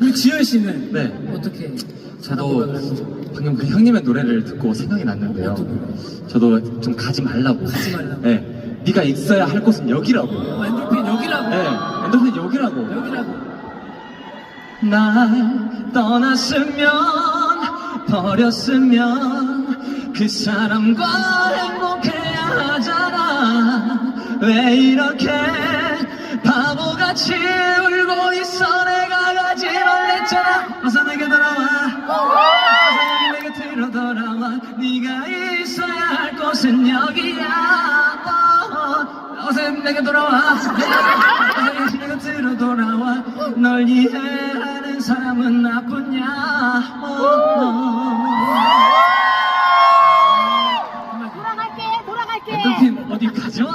우리 지현 씨는 네. 어떻게 저도 방금 그 형님의 노래를 듣고 생각이 났는데요. 저도 좀 가지 말라고. 가지 말라고? 네. 네가 있어야 할 곳은 여기라고. 어, 엔돌핀 여기라고 네. 엔도핀 여기라고. 여기라고 날 떠났으면 버렸으면 그 사람과 행복해야 하잖아 왜 이렇게 바보같이 어서 내게 돌아와 어서 여기 내 곁으로 돌아와 네가 있어야 할 곳은 여기야 어, 어서 내게 돌아와 어서 내 곁으로 돌아와 널 이해하는 사람은 나쁘냐 어, 어. 돌아갈게, 돌아갈게. 엔돌핀 어디 가죠?